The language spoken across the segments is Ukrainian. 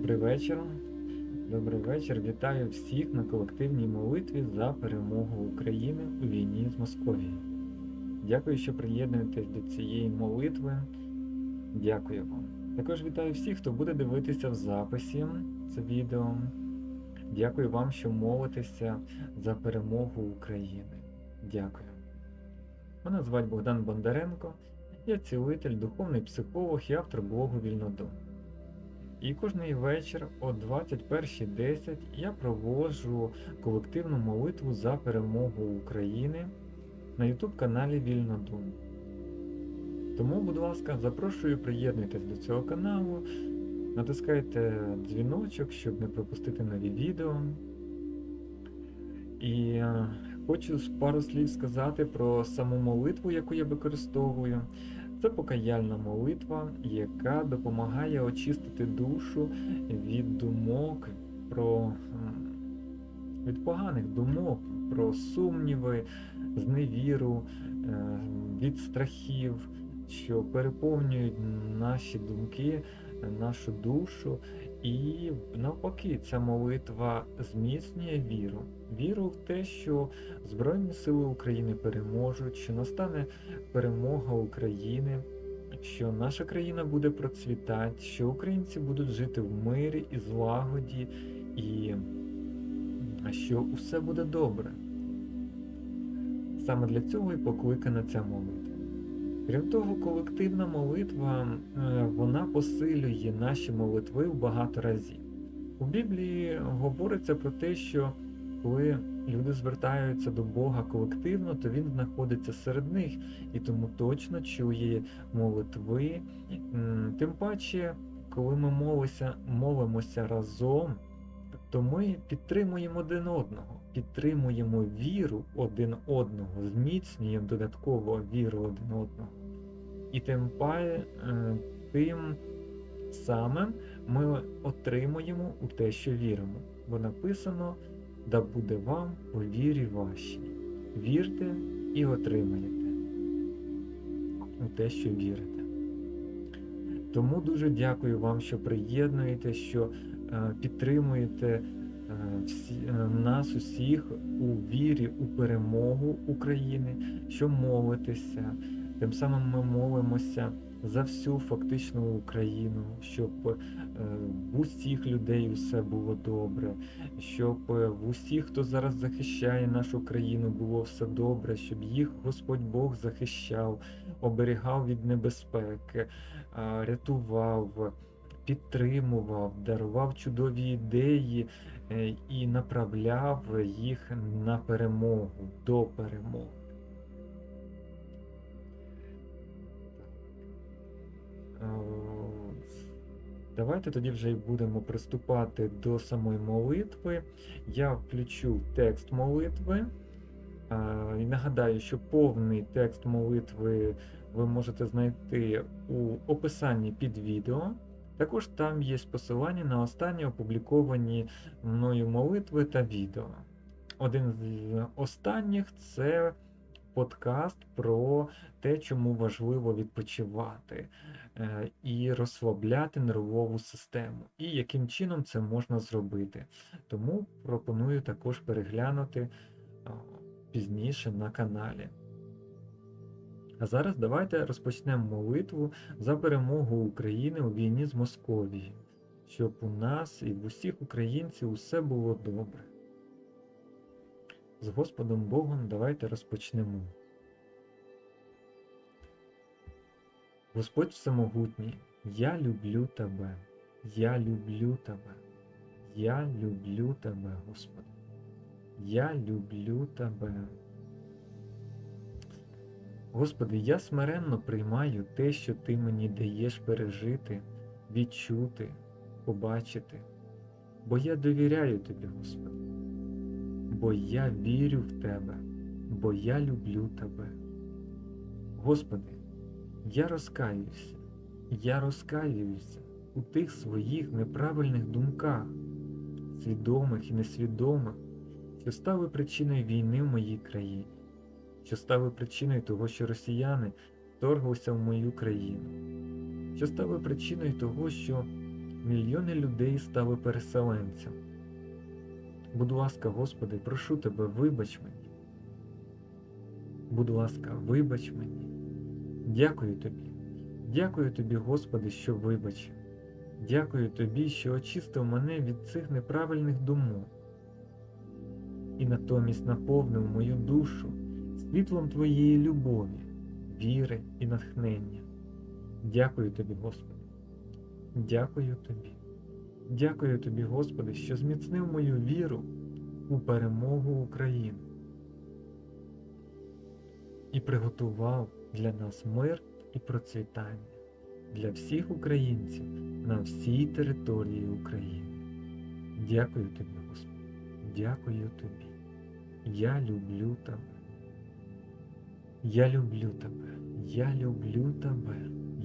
Добрий вечір. Добрий вечір. Вітаю всіх на колективній молитві за перемогу України у війні з Московією. Дякую, що приєднуєтесь до цієї молитви. Дякую вам. Також вітаю всіх, хто буде дивитися в записі це відео. Дякую вам, що молитеся за перемогу України. Дякую. Мене звати Богдан Бондаренко. Я цілитель, духовний психолог і автор блогу Вільнодум. І кожний вечір о 21.10 я проводжу колективну молитву за перемогу України на YouTube каналі Вільнодум. Тому, будь ласка, запрошую, приєднуйтесь до цього каналу, натискайте дзвіночок, щоб не пропустити нові відео. І е, хочу пару слів сказати про саму молитву, яку я використовую. Це покаяльна молитва, яка допомагає очистити душу від думок про від поганих думок, про сумніви, зневіру, е, від страхів, що переповнюють наші думки, нашу душу. І навпаки, ця молитва зміцнює віру. Віру в те, що Збройні Сили України переможуть, що настане перемога України, що наша країна буде процвітати, що українці будуть жити в мирі і злагоді, і що усе буде добре. Саме для цього і покликана ця молитва. Крім того, колективна молитва е, вона посилює наші молитви в багато разів. У Біблії говориться про те, що коли люди звертаються до Бога колективно, то Він знаходиться серед них і тому точно чує молитви. Тим паче, коли ми молимося, молимося разом, то ми підтримуємо один одного, підтримуємо віру один одного, зміцнюємо додатково віру один одного. І тим пає, тим самим ми отримуємо у те, що віримо. Бо написано, да буде вам по вірі вашій. Вірте і отримаєте у те, що вірите. Тому дуже дякую вам, що приєднуєте, що е, підтримуєте е, всі, е, нас усіх у вірі у перемогу України, що молитеся. Тим самим ми молимося за всю фактичну Україну, щоб е, в усіх людей все було добре, щоб е, в усіх, хто зараз захищає нашу країну, було все добре, щоб їх Господь Бог захищав, оберігав від небезпеки, е, рятував. Підтримував, дарував чудові ідеї і направляв їх на перемогу до перемоги. Давайте тоді вже будемо приступати до самої молитви. Я включу текст молитви. І нагадаю, що повний текст молитви ви можете знайти у описанні під відео. Також там є посилання на останні опубліковані мною молитви та відео. Один з останніх це подкаст про те, чому важливо відпочивати е, і розслабляти нервову систему, і яким чином це можна зробити. Тому пропоную також переглянути пізніше на каналі. А зараз давайте розпочнемо молитву за перемогу України у війні з Московією, щоб у нас і в усіх українців усе було добре. З Господом Богом давайте розпочнемо. Господь Всемогутній, я люблю Тебе, я люблю Тебе, я люблю Тебе, Господи, я люблю Тебе. Господи, я смиренно приймаю те, що Ти мені даєш пережити, відчути, побачити, бо я довіряю Тобі, Господи бо я вірю в Тебе, бо я люблю Тебе. Господи, я розкаюся, я розкаюся у тих своїх неправильних думках, свідомих і несвідомих, що стали причиною війни в моїй країні, що стали причиною того, що росіяни вторглися в мою країну, що стали причиною того, що мільйони людей стали переселенцями. Будь ласка, Господи, прошу Тебе, вибач мені. Будь ласка, вибач мені. Дякую Тобі. Дякую Тобі, Господи, що вибачив. Дякую Тобі, що очистив мене від цих неправильних думок і натомість наповнив мою душу світлом Твоєї любові, віри і натхнення. Дякую Тобі, Господи. Дякую Тобі. Дякую Тобі, Господи, що зміцнив мою віру у перемогу України і приготував для нас мир і процвітання для всіх українців на всій території України. Дякую Тобі, Господи. Дякую Тобі. Я люблю Тебе. Я люблю Тебе. Я люблю Тебе.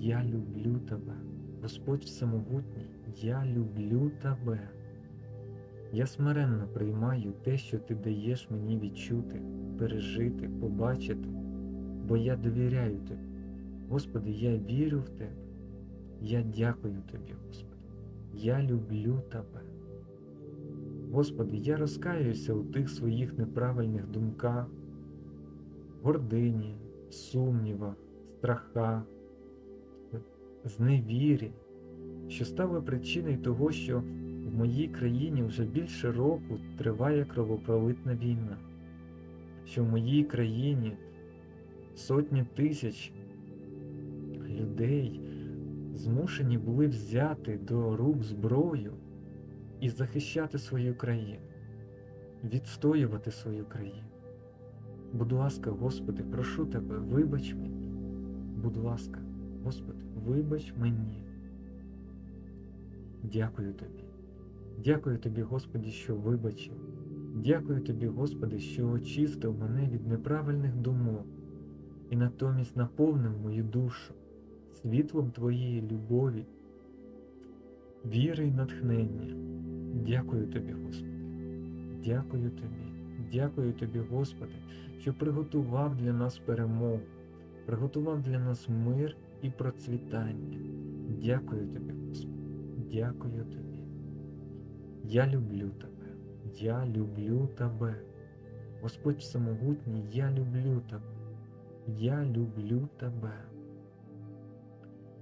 Я люблю Тебе. Господь Всемогутній, я люблю Тебе. Я смиренно приймаю те, що Ти даєш мені відчути, пережити, побачити, бо я довіряю Тобі. Господи, я вірю в Тебе. Я дякую Тобі, Господи. Я люблю Тебе. Господи, я розкаюся у тих своїх неправильних думках, гордині, сумнівах, страхах, зневірі, що стали причиною того, що в моїй країні вже більше року триває кровопролитна війна, що в моїй країні сотні тисяч людей змушені були взяти до рук зброю і захищати свою країну, відстоювати свою країну. Будь ласка, Господи, прошу Тебе, вибач мені. Будь ласка, Господи, вибач мені. Дякую Тобі. Дякую Тобі, Господи, що вибачив. Дякую Тобі, Господи, що очистив мене від неправильних думок і натомість наповнив мою душу світлом Твоєї любові, віри і натхнення. Дякую Тобі, Господи. Дякую Тобі. Дякую Тобі, Господи, що приготував для нас перемогу, приготував для нас мир і процвітання. Дякую Тобі, Господи. Дякую Тобі. Я люблю Тебе. Я люблю Тебе. Господь Всемогутній, я люблю Тебе. Я люблю Тебе.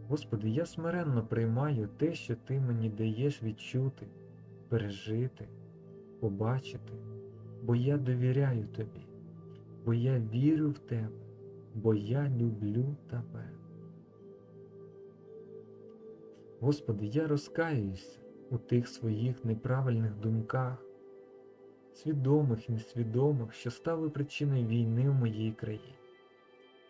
Господи, я смиренно приймаю те, що Ти мені даєш відчути, пережити, побачити, бо я довіряю Тобі, бо я вірю в Тебе, бо я люблю Тебе. Господи, я розкаюся у тих своїх неправильних думках, свідомих і несвідомих, що стали причиною війни в моїй країні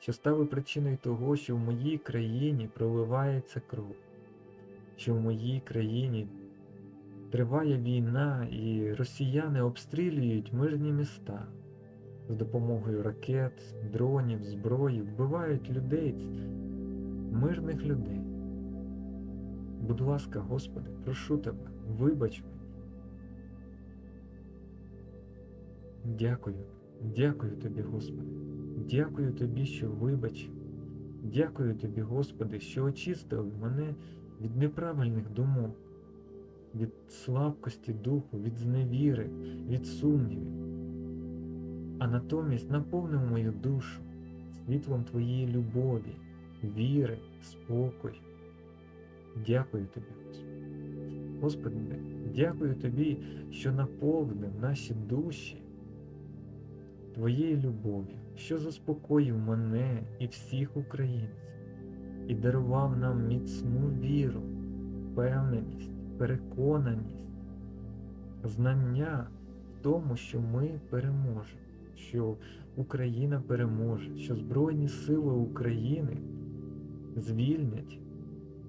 що стали причиною того, що в моїй країні проливається кров, що в моїй країні триває війна і росіяни обстрілюють мирні міста з допомогою ракет, дронів, зброї, вбивають людей, мирних людей. Будь ласка, Господи, прошу Тебе, вибач мені. Дякую, дякую Тобі, Господи. Дякую Тобі, що вибачив. Дякую Тобі, Господи, що очистив мене від неправильних думок, від слабкості духу, від зневіри, від сумнівів, а натомість наповнив мою душу світлом Твоєї любові, віри, спокою. Дякую Тобі, Господи. Господи, дякую Тобі, що наповнив наші душі Твоєю любов'ю що заспокоїв мене і всіх українців, і дарував нам міцну віру, впевненість, переконаність, знання в тому, що ми переможемо, що Україна переможе, що Збройні Сили України звільнять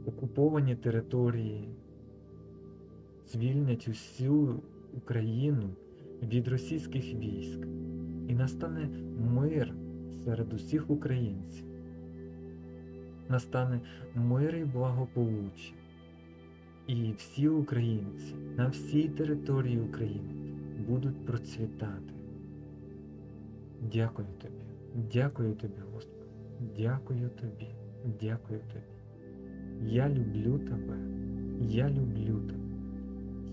окуповані території, звільнять усю Україну від російських військ і настане мир серед усіх українців. Настане мир і благополуччя. І всі українці на всій території України будуть процвітати. Дякую тобі, дякую тобі, Господи, дякую тобі, дякую тобі. Я люблю тебе, Я люблю тебе.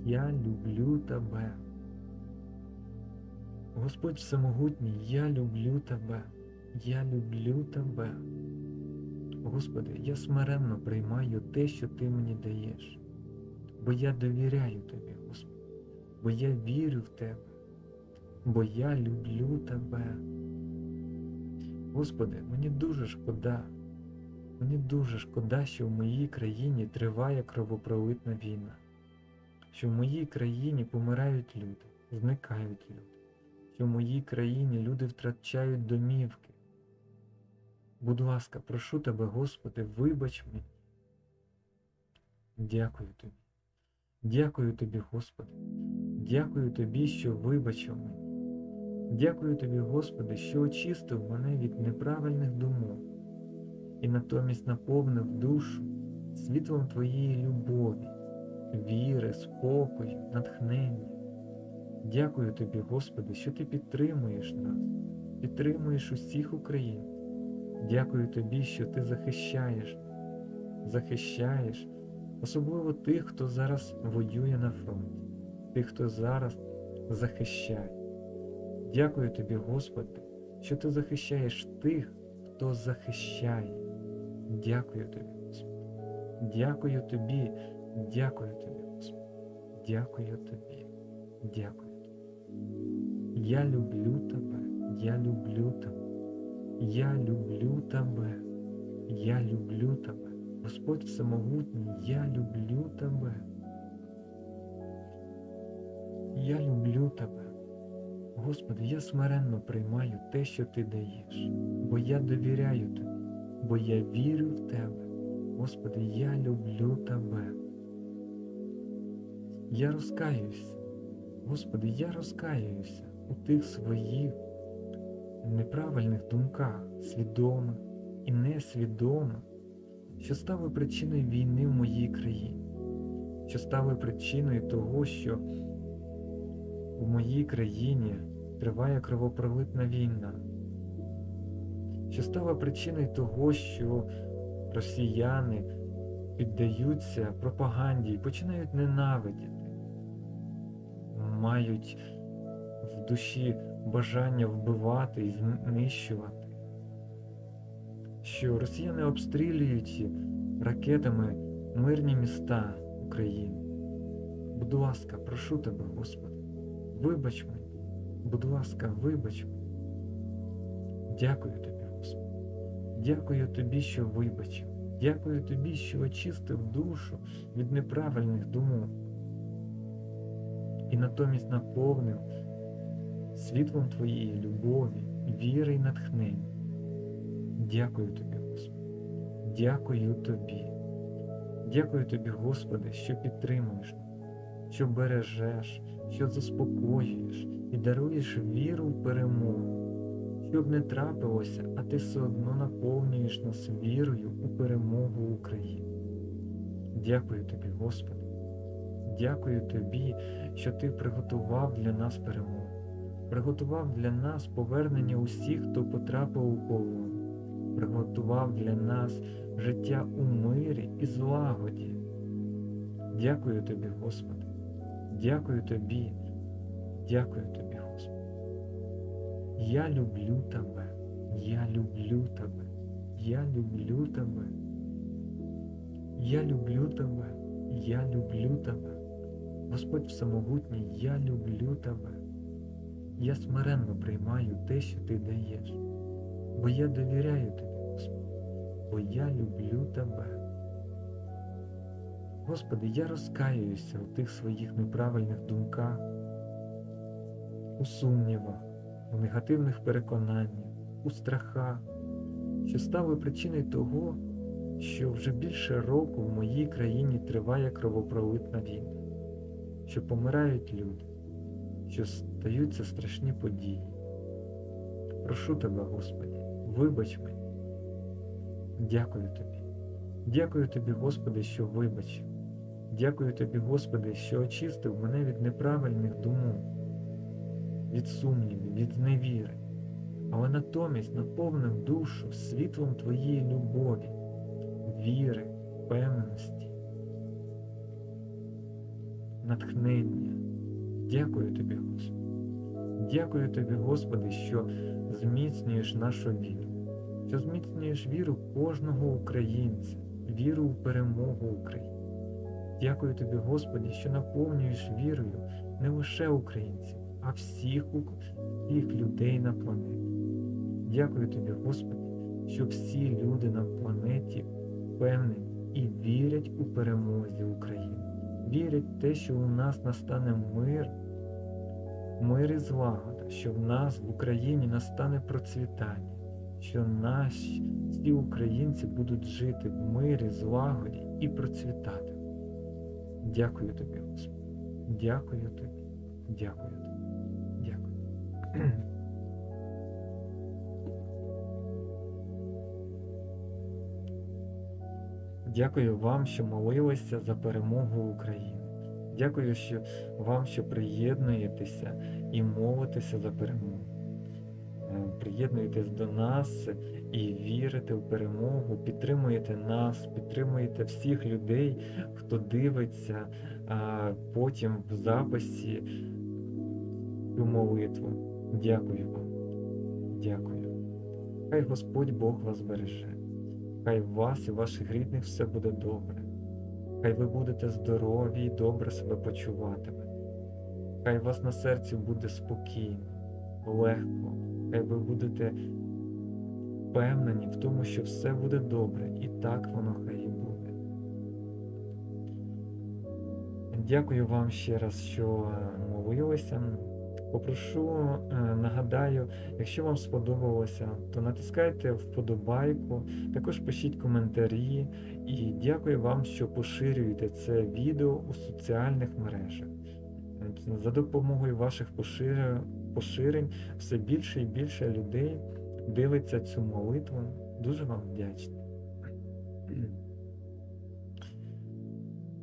Я люблю тебе. Господь Всемогутній, я люблю тебе. Я люблю тебе. Господи, я смиренно приймаю те, що Ти мені даєш, бо я довіряю Тобі, Господи, бо я вірю в Тебе, бо я люблю Тебе. Господи, мені дуже шкода, мені дуже шкода, що в моїй країні триває кровопролитна війна, що в моїй країні помирають люди, зникають люди, що в моїй країні люди втрачають домівки. Будь ласка, прошу тебе, Господи, вибач мені. Дякую тобі. Дякую тобі, Господи. Дякую тобі, що вибачив мені. Дякую тобі, Господи, що очистив мене від неправильних думок і натомість наповнив душу світлом Твоєї любові, віри, спокою, натхнення. Дякую тобі, Господи, що Ти підтримуєш нас, підтримуєш усіх українців. Дякую тобі, що ти захищаєш, захищаєш, особливо тих, хто зараз воює на фронті, тих, хто зараз захищає. Дякую тобі, Господи, що ти захищаєш тих, хто захищає. Дякую тобі, Господи. Дякую тобі, дякую тобі, Господи. Дякую тобі, дякую тобі. Я люблю тебе, я люблю тебе. Я люблю тебе, я люблю тебе, Господь Всемогутній, я люблю тебе. Я люблю тебе. Господи, я смиренно приймаю те, що Ти даєш, бо я довіряю Тобі, бо я вірю в Тебе. Господи, я люблю Тебе. Я розкаюся, Господи, я розкаюся у тих своїх неправильних думках, свідомо і несвідомо, що стали причиною війни в моїй країні, що стали причиною того, що в моїй країні триває кровопролитна війна, що стала причиною того, що росіяни піддаються пропаганді і починають ненавидіти, мають в душі бажання вбивати і знищувати, що росіяни обстрілюють ракетами мирні міста України. Будь ласка, прошу тебе, Господи, вибач мені, будь ласка, вибач мені. Дякую тобі. Дякую тобі, що вибачив. Дякую тобі, що очистив душу від неправильних думок і натомість наповнив світлом Твоєї любові, віри і натхнення. Дякую Тобі, Господи. Дякую Тобі. Дякую Тобі, Господи, що підтримуєш що бережеш, що заспокоюєш і даруєш віру в перемогу. Щоб не трапилося, а ти все одно наповнюєш нас вірою у перемогу України. Дякую тобі, Господи. Дякую Тобі, що Ти приготував для нас перемогу приготував для нас повернення усіх, хто потрапив у полон, приготував для нас життя у мирі і злагоді. Дякую тобі, Господи, дякую тобі, дякую тобі. Я люблю Тебе, я люблю Тебе, я люблю Тебе, я люблю Тебе, я люблю Тебе. Господь Всемогутній, я люблю Тебе. Я смиренно приймаю те, що ти даєш, бо я довіряю тобі, Господи, бо я люблю тебе. Господи, я розкаююся у тих своїх неправильних думках, у сумнівах, у негативних переконаннях, у страхах, що стали причиною того, що вже більше року в моїй країні триває кровопролитна війна, що помирають люди що стаються страшні події. Прошу тебе, Господи, вибач мені. Дякую Тобі. Дякую Тобі, Господи, що вибачив. Дякую Тобі, Господи, що очистив мене від неправильних думок, від сумнівів, від зневіри, але натомість наповнив душу світлом Твоєї любові, віри, певності. натхнення. Дякую тобі, Господи. Дякую тобі, Господи, що зміцнюєш нашу віру, що зміцнюєш віру кожного українця, віру у перемогу України. Дякую тобі, Господи, що наповнюєш вірою не лише українців, а всіх, всіх людей на планеті. Дякую тобі, Господи, що всі люди на планеті впевнені і вірять у перемозі України, вірять в те, що у нас настане мир, мир і злагода, що в нас в Україні настане процвітання, що наші всі українці будуть жити в мирі, злагоді і процвітати. Дякую тобі, Господи. Дякую тобі. Дякую тобі. Дякую. Вам, що молилися за перемогу України. Дякую що вам, що приєднуєтеся і молитеся за перемогу. Е, Приєднуєтесь до нас і вірите в перемогу, підтримуєте нас, підтримуєте всіх людей, хто дивиться потім в записі цю молитву. Дякую вам. Дякую. Хай Господь Бог вас береже. Хай вас і ваших рідних все буде добре. Хай ви будете здорові і добре себе почуватимете. Хай вас на серці буде спокійно, легко. Хай ви будете впевнені в тому, що все буде добре, і так воно хай і буде. Дякую вам ще раз, що молилися. Попрошу, е, нагадаю, якщо вам сподобалося, то натискайте вподобайку, також пишіть коментарі і дякую вам, що поширюєте це відео у соціальних мережах. За допомогою ваших поширень все більше і більше людей дивиться цю молитву. Дуже вам вдячний.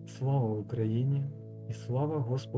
Слава Україні і слава Господу!